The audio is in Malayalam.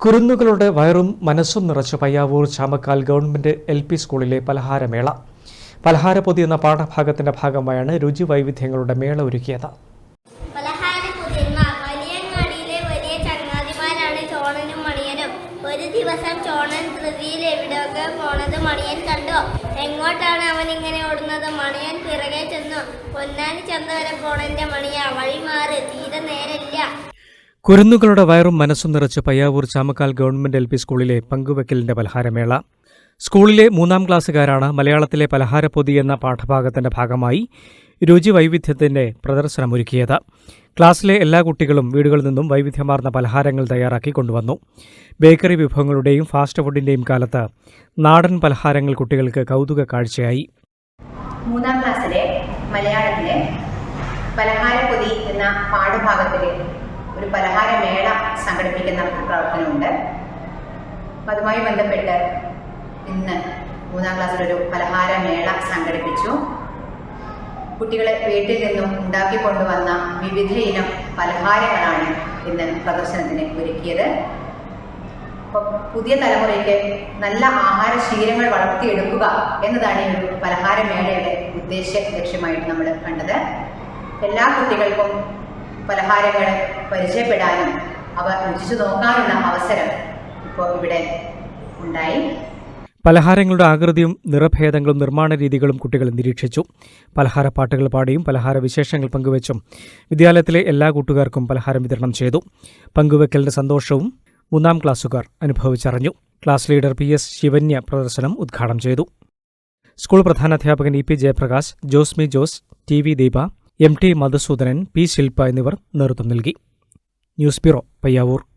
കുരുന്നുകളുടെ വയറും മനസ്സും നിറച്ച Payyavoor Chamakkal government L P സ്കൂളിലെ പലഹാരമേള. പലഹാരപൊതി എന്ന പാഠഭാഗത്തിന്റെ ഭാഗമായാണ് രുചി വൈവിധ്യങ്ങളുടെ മേള ഒരുക്കിയത്. ഒരു ദിവസം ചോണൻ ധൃതിയിൽ എവിടെയൊക്കെ പോണത് മണിയൻ കണ്ടു? എങ്ങോട്ടാണ് അവൻ ഇങ്ങനെ ഓടുന്നത്? മണിയൻ പിറകെ ചെന്നു. പൊന്നാനി ചന്ത വരെ പോണന്റെ മണിയ വഴി മാറി തീരെ നേരില്ല കുരുന്നുകളുടെ വയറും മനസ്സും നിറച്ച് Payyavoor Chamakkal government L P സ്കൂളിലെ പങ്കുവെക്കലിന്റെ പലഹാരമേള. സ്കൂളിലെ മൂന്നാം ക്ലാസ്സുകാരാണ് മലയാളത്തിലെ പലഹാരപ്പൊതി എന്ന പാഠഭാഗത്തിന്റെ ഭാഗമായി രുചി വൈവിധ്യത്തിന്റെ പ്രദർശനമൊരുക്കിയത്. ക്ലാസ്സിലെ എല്ലാ കുട്ടികളും വീടുകളിൽ നിന്നും വൈവിധ്യമാർന്ന പലഹാരങ്ങൾ തയ്യാറാക്കി കൊണ്ടുവന്നു. ബേക്കറി വിഭവങ്ങളുടെയും ഫാസ്റ്റ് ഫുഡിന്റെയും കാലത്ത് നാടൻ പലഹാരങ്ങൾ കുട്ടികൾക്ക് കൗതുക കാഴ്ചയായി. മൂന്നാം ക്ലാസ്സിലെ മലയാളത്തിലെ പലഹാരപ്പൊതി എന്ന പാഠഭാഗത്തിൽ ഒരു പലഹാരമേള സംഘടിപ്പിക്കുന്ന പ്രവർത്തനമുണ്ട്. അപ്പം അതുമായി ബന്ധപ്പെട്ട് ഇന്ന് മൂന്നാം ക്ലാസ്സിലൊരു പലഹാരമേള സംഘടിപ്പിച്ചു. കുട്ടികളെ വീട്ടിൽ നിന്നും ഉണ്ടാക്കിക്കൊണ്ടുവന്ന വിവിധ ഇനം പലഹാരങ്ങളാണ് ഇന്ന് പ്രദർശനത്തിന് ഒരുക്കിയത്. പുതിയ തലമുറയ്ക്ക് നല്ല ആഹാര ശീലങ്ങൾ വളർത്തിയെടുക്കുക എന്നതാണ് ഈ ഒരു പലഹാരമേളയുടെ ഉദ്ദേശ ലക്ഷ്യമായിട്ട് നമ്മൾ കണ്ടത്. എല്ലാ കുട്ടികൾക്കും പലഹാരങ്ങൾ പരിചയപ്പെടാനും അവ രുചിച്ചു നോക്കാനുള്ള അവസരം ഇപ്പോൾ ഇവിടെ ഉണ്ടായി. പലഹാരങ്ങളുടെ ആകൃതിയും നിറഭേദങ്ങളും നിർമ്മാണ രീതികളും കുട്ടികൾ നിരീക്ഷിച്ചു. പലഹാര പാട്ടുകൾ പാടിയും പലഹാര വിശേഷങ്ങൾ പങ്കുവച്ചും വിദ്യാലയത്തിലെ എല്ലാ കൂട്ടുകാർക്കും പലഹാരം വിതരണം ചെയ്തു. പങ്കുവെക്കലിന്റെ സന്തോഷവും മൂന്നാം ക്ലാസ്സുകാർ അനുഭവിച്ചറിഞ്ഞു. Class leader P S Shivanya പ്രദർശനം ഉദ്ഘാടനം ചെയ്തു. School പ്രധാനാധ്യാപകൻ E P Jayaprakash Josmi Jose T V Deepa M T Madhusoodanan P Shilpa എന്നിവർ നേതൃത്വം നൽകി. News bureau Payyavoor.